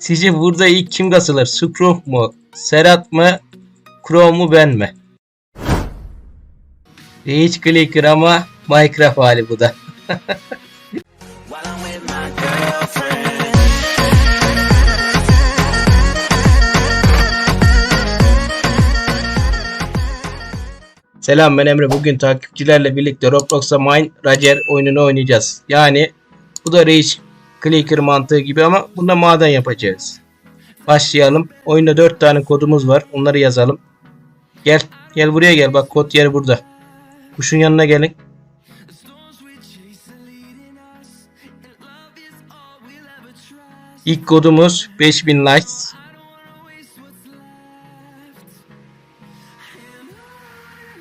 Sizce burada ilk kim kasılır? Scrooge mu? Serhat mı? Crow mu ben mi? Hiç clicker ama Minecraft hali bu da. Selam ben Emre. Bugün takipçilerle birlikte Roblox'a Mine Roger oyununu oynayacağız. Yani bu da Rage Clicker mantığı gibi ama bunda maden yapacağız. Başlayalım. Oyunda 4 tane kodumuz var. Onları yazalım. Gel. Gel buraya gel. Bak kod yeri burada. Kuşun yanına gelin. İlk kodumuz 5000 likes.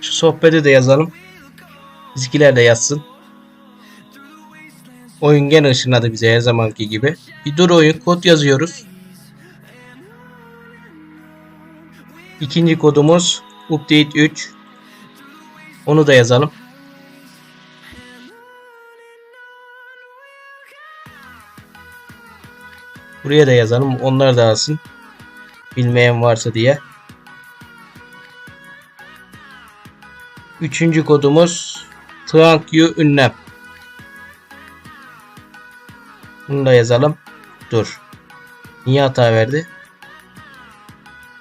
Şu sohbeti de yazalım. Bizimkiler de yazsın. Oyun gene ışınladı bize her zamanki gibi. Bir dur oyun kod yazıyoruz. İkinci kodumuz update 3. Onu da yazalım. Buraya da yazalım. Onlar da alsın. Bilmeyen varsa diye. Üçüncü kodumuz Thank you ünlem. Bunu da yazalım. Dur. Niye hata verdi?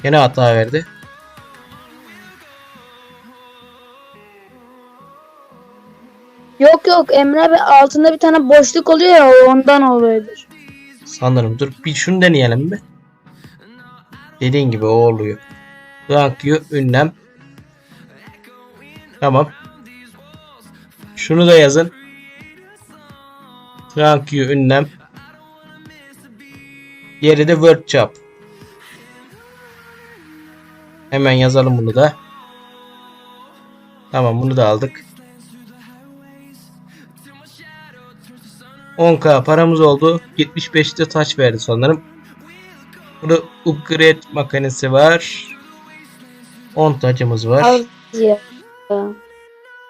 Yine hata verdi. Yok yok Emre abi altında bir tane boşluk oluyor ya ondan oluyordur. Sanırım. Dur bir şunu deneyelim mi? Dediğin gibi o oluyor. Thank you ünlem. Tamam. Şunu da yazın. Thank you ünlem. Diğeri de word chop. Hemen yazalım bunu da. Tamam bunu da aldık. 10k paramız oldu. 75'te taş verdi sanırım. Burada upgrade makinesi var. 10 tacımız var. Ya.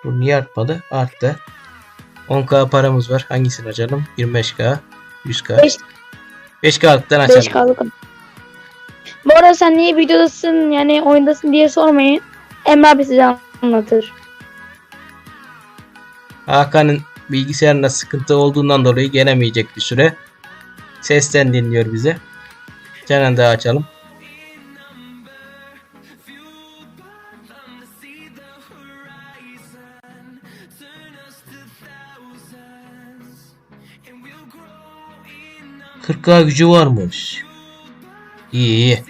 Bu niye artmadı? Arttı. 10k paramız var. Hangisini açalım? 25k, 100k. Beş- 5k'lıktan açalım. 5 kaldık. Bu arada sen niye videodasın yani oyundasın diye sormayın. Emre abi size anlatır. Hakan'ın bilgisayarında sıkıntı olduğundan dolayı gelemeyecek bir süre. Sesten dinliyor bize. Tane daha açalım. Kırk gücü varmış. İyi iyi.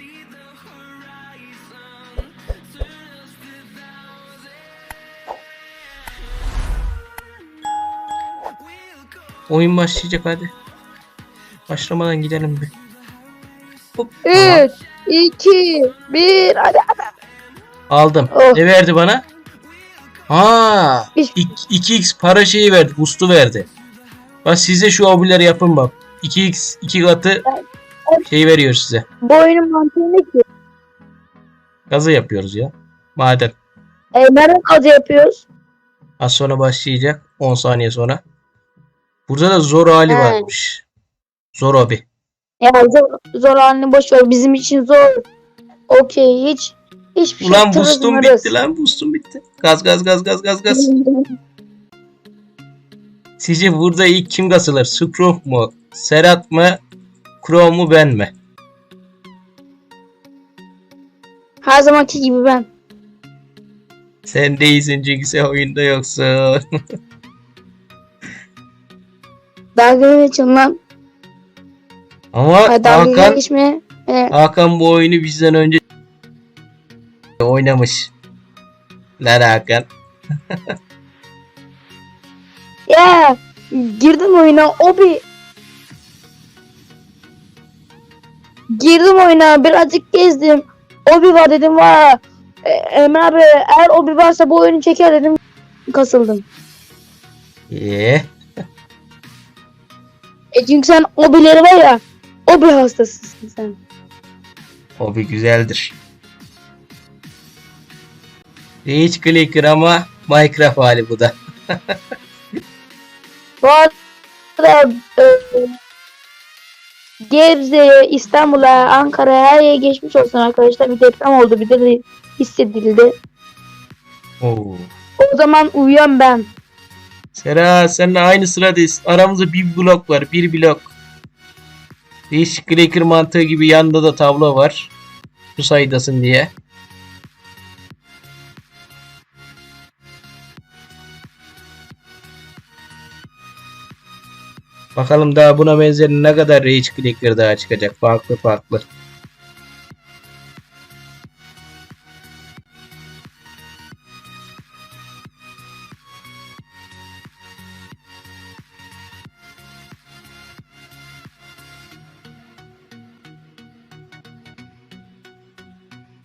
Oyun başlayacak hadi. Başlamadan gidelim bir. Hop. Tamam. 3, 2, 1 hadi. Aldım. Oh. Ne verdi bana? Ha, Hiç- 2x para şeyi verdi, boost'u verdi. Bak size şu hobileri yapın bak. 2x 2 katı şey veriyor size. Bu oyunun mantığı ne ki? Gazı yapıyoruz ya. Maden. E, nereden kazı yapıyoruz? Az sonra başlayacak. 10 saniye sonra. Burada da zor hali He. varmış. Zor hobi. Ya zor, zor halini boş ver. Bizim için zor. Okey hiç hiçbir şey Ulan boost'um tırmırız. bitti lan boost'um bitti. Gaz gaz gaz gaz gaz gaz. Sizce burada ilk kim kasılır? Scrooge mu? Serhat mı? Crow mu ben mi? Her zamanki gibi ben. Sen değilsin çünkü sen oyunda yoksun. Dalga geçin lan. Ama Ha, dalga Hakan, geçme. E, Hakan bu oyunu bizden önce oynamış. Lan Hakan. ya girdim oyuna o bir girdim oyuna birazcık gezdim. Obi var dedim var. E, Emre abi eğer obi varsa bu oyunu çeker dedim. Kasıldım. Ee, E çünkü sen obileri var ya. Obi hastasısın sen. hobi güzeldir. Hiç clicker ama Minecraft hali bu da. Bu arada e, Gebze'ye, İstanbul'a, Ankara'ya her yere geçmiş olsun arkadaşlar. Bir deprem oldu bir de hissedildi. Oo. O zaman uyuyorum ben. Sera seninle aynı sıradayız. Aramızda bir blok var. Bir blok. Değişik Cracker mantığı gibi yanında da tablo var. Bu sayıdasın diye. Bakalım daha buna benzer ne kadar Rage Clicker daha çıkacak. Farklı farklı.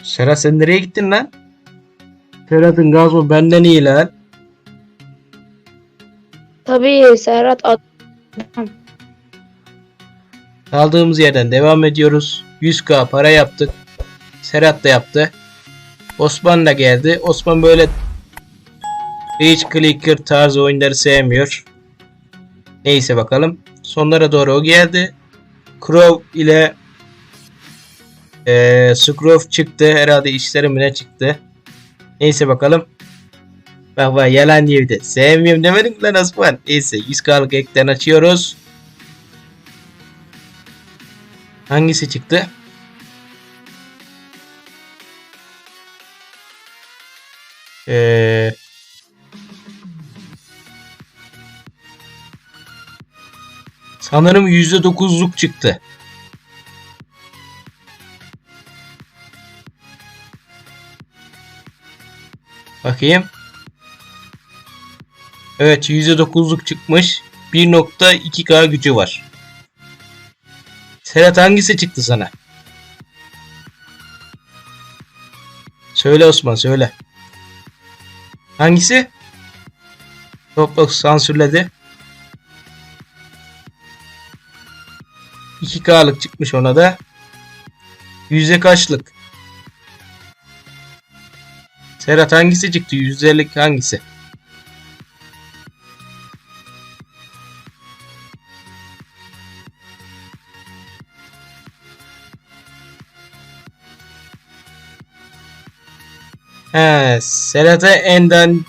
Serhat sen nereye gittin lan? Serhat'ın gazı benden iyi lan. Tabii Serhat at. Kaldığımız yerden devam ediyoruz. 100k para yaptık. Serhat da yaptı. Osman da geldi. Osman böyle Rage Clicker tarzı oyunları sevmiyor. Neyse bakalım. Sonlara doğru o geldi. Crow ile eee Scrooge çıktı. Herhalde işlerimine çıktı. Neyse bakalım. Bak bak yalan diye bir de. Sevmiyorum demedim mi lan Osman. Neyse 100k'lık ekten açıyoruz. Hangisi çıktı? Ee, sanırım %9'luk çıktı. Bakayım. Evet %9'luk çıkmış. 1.2K gücü var. Serhat hangisi çıktı sana? Söyle Osman söyle. Hangisi? Roblox sansürledi. 2K'lık çıkmış ona da. Yüzde kaçlık? Serhat hangisi çıktı? Yüzdelik hangisi? He, Serhat'a en dandik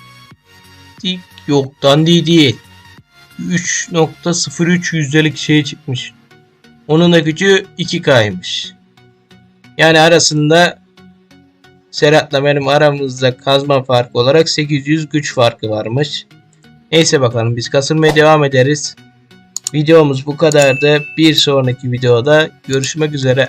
yok dandik değil. 3.03 yüzdelik şey çıkmış. Onun da gücü 2K'ymış. Yani arasında Serhat'la benim aramızda kazma farkı olarak 800 güç farkı varmış. Neyse bakalım biz kasılmaya devam ederiz. Videomuz bu kadardı. Bir sonraki videoda görüşmek üzere.